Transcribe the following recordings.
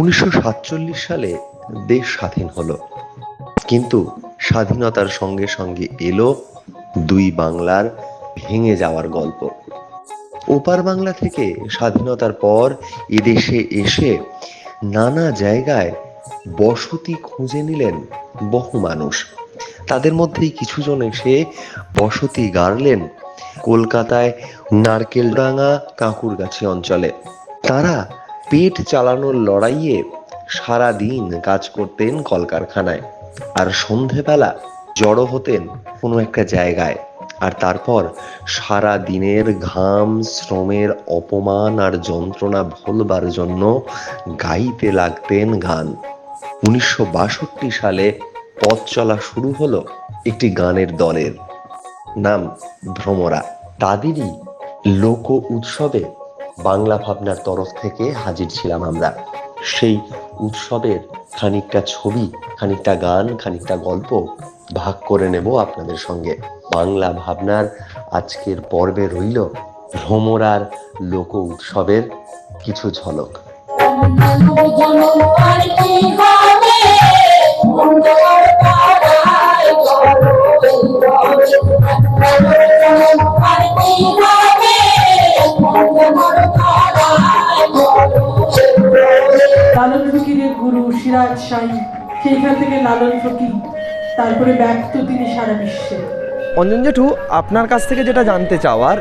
উনিশশো সাতচল্লিশ সালে দেশ স্বাধীন হলো। কিন্তু স্বাধীনতার সঙ্গে সঙ্গে এলো দুই বাংলার ভেঙে যাওয়ার গল্প। ওপার বাংলা থেকে স্বাধীনতার পর এদেশে এসে নানা জায়গায় বসতি খুঁজে নিলেন বহু মানুষ। তাদের মধ্যেই কিছুজন এসে বসতি গাড়লেন কলকাতায় নারকেলডাঙ্গা কাঁকুরগাছি অঞ্চলে। তারা পেট চালানোর লড়াইয়ে সারা দিন কাজ করতেন কলকারখানায়। আর সন্ধেবেলা জড়ো হতেন কোনো একটা জায়গায়। আর তারপর সারা দিনের ঘাম, শ্রমের অপমান আর যন্ত্রণা ভোলবার জন্য গাইতে লাগতেন গান। উনিশশো বাষট্টি সালে পথ চলা শুরু হলো একটি গানের দলের। নাম ভ্রমরা। তাদেরই লোক উৎসবে বাংলা ভাবনার তরফ থেকে হাজির ছিলাম আমরা। সেই উৎসবের খানিকটা ছবি, খানিকটা গান, খানিকটা গল্প ভাগ করে নেব আপনাদের সঙ্গে। বাংলা ভাবনার আজকের পর্বে রইল ভ্রমরার লোক উৎসবের কিছু ঝলক। লালন সেইখান থেকে লালন ফকির তারপরে ব্যক্ত তিনি সারা বিশ্বে। অঞ্জন জেঠু আপনার কাছ থেকে যেটা জানতে চাওয়ার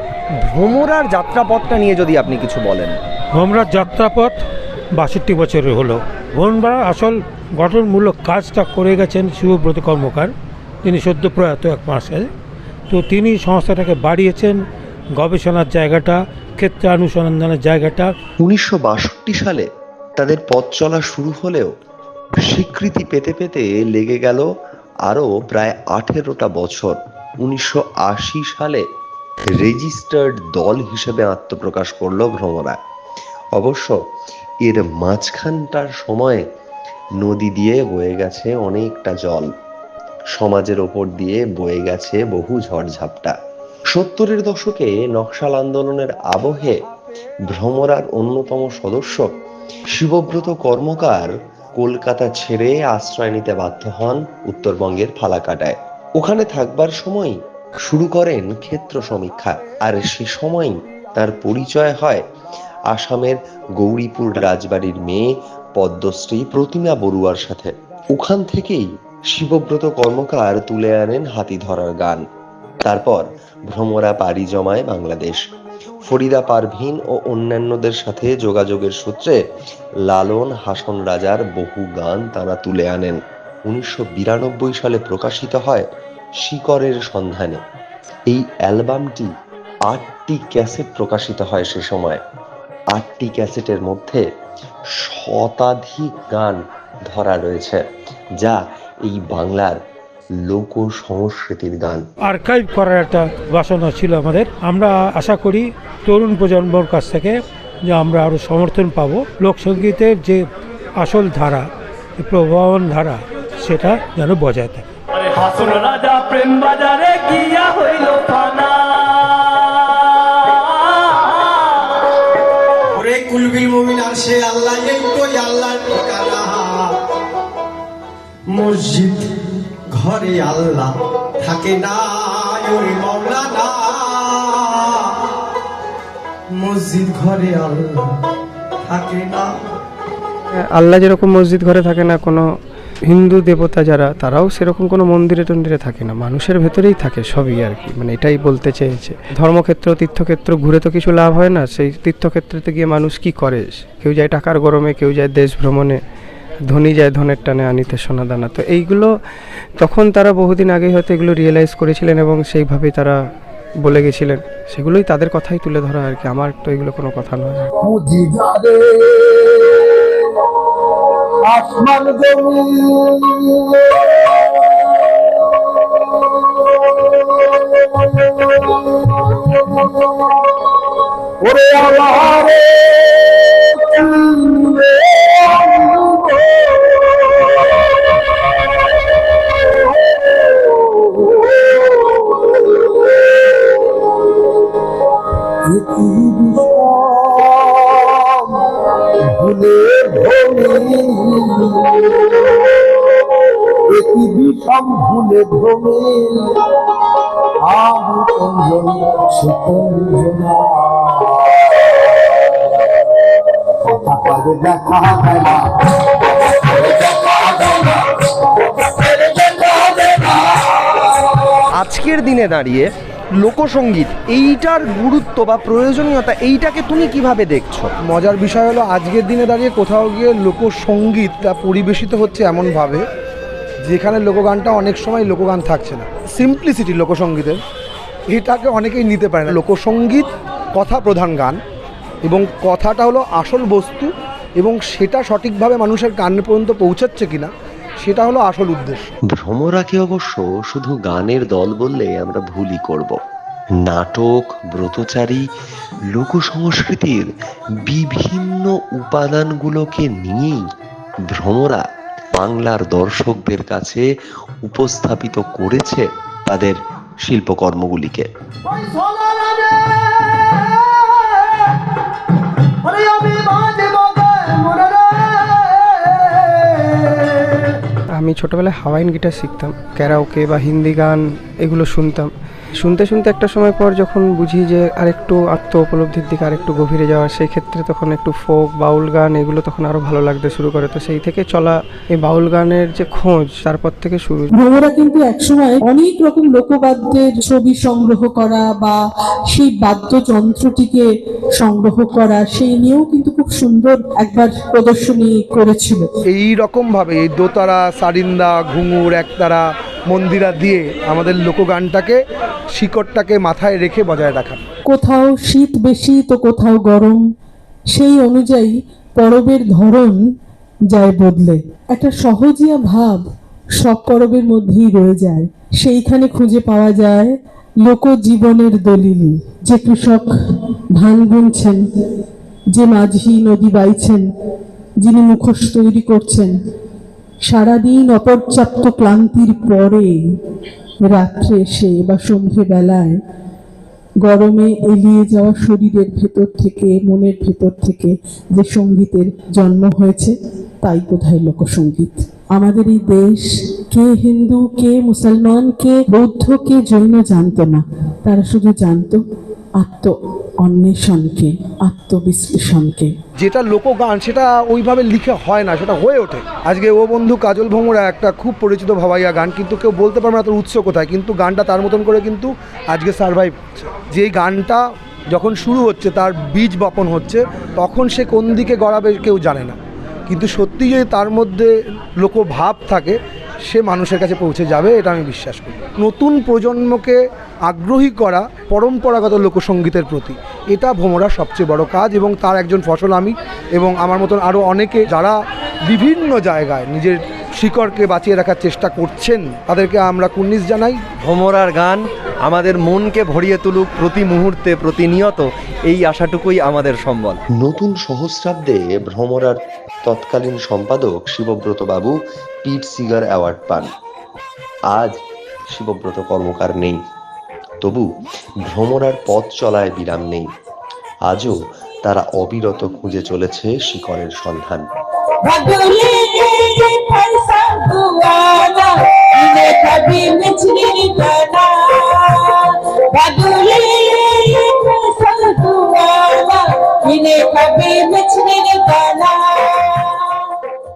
ভ্রমরার যাত্রাপথটা নিয়ে যদি আপনি কিছু বলেন। ভ্রমরার যাত্রাপথ বাষট্টি বছরের হলো। ভোমরা আসল গঠনমূলক কাজটা করে গেছেন শিবব্রত কর্মকার তিনি সদ্য প্রয়াত এক মাসে। তো তিনি সংস্থাটাকে বাড়িয়েছেন গবেষণার জায়গাটা ক্ষেত্রে অনুসন্ধানের জায়গাটা। উনিশশো বাষট্টি সালে তাদের পথ চলা শুরু হলেও স্বীকৃতি পেতে পেতে লেগে গেল আরও প্রায় আঠেরোটা বছর। উনিশশো আশি সালে রেজিস্টার্ড দল হিসেবে আত্মপ্রকাশ করল ভ্রমরা। অবশ্য এর মাঝখানটার সময় নদী দিয়ে বয়ে গেছে অনেকটা জল। সমাজের ওপর দিয়ে বয়ে গেছে বহু ঝড়ঝাপটা। সত্তরের দশকে নকশাল আন্দোলনের আবহে ভ্রমরার অন্যতম সদস্য শিবব্রত কর্মকার কলকাতা ছেড়ে আশ্রয় নিতে বাধ্য হন উত্তরবঙ্গের ফালাকাটায়। ওখানে থাকবার সময় শুরু করেন ক্ষেত্র সমীক্ষা। আর সে সময় তার পরিচয় হয় আসামের গৌরীপুর রাজবাড়ির মেয়ে পদ্মশ্রী প্রতিমা বড়ুয়ার সাথে। ওখান থেকেই শিবব্রত কর্মকার তুলে আনেন হাতি ধরার গান। তারপর ভ্রমরা পাড়ি জমায় বাংলাদেশ। ফরিদা পারভিন ও অন্যান্যদের সাথে যোগাযোগের সূত্রে লালন হাসন রাজার বহু গান তারা তুলে আনেন। উনিশশো বিরানব্বই সালে প্রকাশিত হয় শিকরের সন্ধানে। এই অ্যালবামটি আটটি ক্যাসেট প্রকাশিত হয় সে সময়। আটটি ক্যাসেটের মধ্যে শতাধিক গান ধরা রয়েছে, যা এই বাংলার লোক সংস্কৃতির গান আর্কাইভ করার একটা বাসনা ছিল আমাদের। আমরা আশা করি তরুণ প্রজন্মর কাছ থেকে যে আমরা আরও সমর্থন পাবো। লোকসঙ্গীতের যে আসল ধারা যে প্রভাবন ধারা সেটা যেন বজায় থাকে। রাজা প্রেম বাজারে গিয়া হইল ফানা। কুলবিল মুমিন আর সে আল্লাহ এই তো আল্লাহর ঠিকানা। মসজিদ ঘরে আল্লাহ থাকে না মসজিদ ঘরে আল্লাহ থাকে না। আল্লাহ যেরকম মসজিদ ঘরে থাকে না, কোনো হিন্দু দেবতা যারা, তারাও সেরকম কোনো মন্দিরে টন্দিরে থাকে না। মানুষের ভেতরেই থাকে সবই আর কি মানে এটাই বলতে চেয়েছে। ধর্মক্ষেত্র, তীর্থক্ষেত্র ঘুরে তো কিছু লাভ হয় না, সেই তীর্থক্ষেত্রেতে গিয়ে মানুষ কি করে? কেউ যায় টাকার গরমে, কেউ যায় দেশ ভ্রমণে। ধনী যায়, ধনের টানে আনিতে সোনা দানা। তো এইগুলো তখন তারা বহুদিন আগেই হয়তো এগুলো রিয়েলাইজ করেছিলেন এবং সেইভাবেই তারা বলে গেছিলেন। সেগুলোই তাদের কথাই তুলে ধরা আর কি। আমার তো এগুলো কোনো কথা নয়। আসমান ওরে ভুলে ভ্রমে। আমি কঞ্জন সে কথা করে দেখা যায় না আজকের দিনে দাঁড়িয়ে লোকসঙ্গীত এইটার গুরুত্ব বা প্রয়োজনীয়তা এইটাকে তুমি কীভাবে দেখছ? মজার বিষয় হলো আজকের দিনে দাঁড়িয়ে কোথাও গিয়ে লোকসঙ্গীতটা পরিবেশিত হচ্ছে এমনভাবে যেখানে লোকগানটা অনেক সময় লোকগান থাকছে না। সিম্পলিসিটি লোকসঙ্গীতের, এটাকে অনেকেই নিতে পারে না। লোকসঙ্গীত, কথা প্রধান গান, এবং কথাটা হলো আসল বস্তু, এবং সেটা সঠিকভাবে মানুষের কান পর্যন্ত পৌঁছাচ্ছে কিনা, সেটা হলো আসল উদ্দেশ্য। ভ্রমরাকে অবশ্য শুধু গানের দল বললে আমরা ভুলই করব। নাটক, ব্রতচারী লোক সংস্কৃতির বিভিন্ন উপাদানগুলোকে নিয়েই ভ্রমরা বাংলার দর্শকদের কাছে উপস্থাপিত করেছে তাদের শিল্পকর্মগুলিকে। আমি ছোটোবেলায় হাওয়াইন গিটার শিখতাম ক্যারাওকে বা হিন্দি গান এগুলো শুনতাম। শুনতে শুনতে একটা সময় পর যখন বুঝি যে আরেকটু আত্ম উপলব্ধির দিকে আরেকটু গভীরে যাওয়া সেই ক্ষেত্রে তখন একটু ফোক বাউল গান এগুলো তখন আরও ভালো লাগতে শুরু করে। তো সেই থেকে চলা এই বাউল গানের যে খোঁজ তারপর থেকে শুরু। ভ্রমরা কিন্তু একসময় অনেক রকম লোকবাদ্যের ছবি সংগ্রহ করা বা সেই বাদ্যযন্ত্রটিকে সংগ্রহ করা সেই নিয়েও কিন্তু খুব সুন্দর একবার প্রদর্শনী করেছিল। এই রকমভাবে এই দোতারা সারিন্দা ঘুঙুর একতারা মন্দিরা দিয়ে আমাদের লোকগানটাকে, শিকড়টাকে মাথায় রেখে বজায় রাখা কোথাও শীত বেশি তো কোথাও গরম, সেই অনুযায়ী পরবের ধরন যায় বদলে। একটা সহজিয়া ভাব সব পরবের মধ্যেই রয়ে যায়। সেইখানে খুঁজে পাওয়া যায় লোকজীবনের দলিল। যে কৃষক ধান বুনছেন, যে মাঝি নদী বাইছেন, যিনি মুখোশ তৈরি করছেন সারাদিন অপর্যাপ্ত ক্লান্তির পরে রাত্রে এসে বা সন্ধে বেলায় গরমে এলিয়ে যাওয়া শরীরের ভেতর থেকে, মনের ভেতর থেকে যে সঙ্গীতের জন্ম হয়েছে, তাই বোধহয় লোকসঙ্গীত। আমাদের এই দেশ কে হিন্দু, কে মুসলমান, কে বৌদ্ধ, কে জৈন জানতো না। তারা শুধু জানতো আত্ম অন্বেষণকে, আত্মবিশ্লেষণকে। যেটা লোকগান, সেটা ওইভাবে লিখে হয় না, সেটা হয়ে ওঠে। আজকে ও বন্ধু কাজল ভোমরা একটা খুব পরিচিত ভাবাইয়া গান, কিন্তু কেউ বলতে পারবে না তার উৎস কোথায়, কিন্তু গানটা তার মতন করে কিন্তু আজকে সার্ভাইভ যে গানটা যখন শুরু হচ্ছে, তার বীজ বপন হচ্ছে, তখন সে কোন দিকে গড়াবে কেউ জানে না। কিন্তু সত্যি যদি তার মধ্যে লোকভাব থাকে, সে মানুষের কাছে পৌঁছে যাবে, এটা আমি বিশ্বাস করি। নতুন প্রজন্মকে আগ্রহী করা পরম্পরাগত লোকসঙ্গীতের প্রতি। এটা ভ্রমরার সবচেয়ে বড় কাজ এবং তার একজন ফসল আমি এবং আমার মতন আরও অনেকে যারা বিভিন্ন জায়গায় নিজের শিকড়কে বাঁচিয়ে রাখার চেষ্টা করছেন তাদেরকে আমরা কুর্নিশ জানাই। ভ্রমরার গান আমাদের মনকে ভরিয়ে তুলুক প্রতি মুহূর্তে প্রতিনিয়ত এই আশাটুকুই আমাদের সম্বল। নতুন সহস্রাব্দে ভ্রমরার তৎকালীন সম্পাদক শিবব্রত বাবু পিট সিগার অ্যাওয়ার্ড পান। আজ শিবব্রত কর্মকার নেই। তবু ভ্রমরার পথ চলায় বিরাম নেই। আজও তারা অবিরত খুঁজে চলেছে শিকরের সন্ধান। কবি মিছনে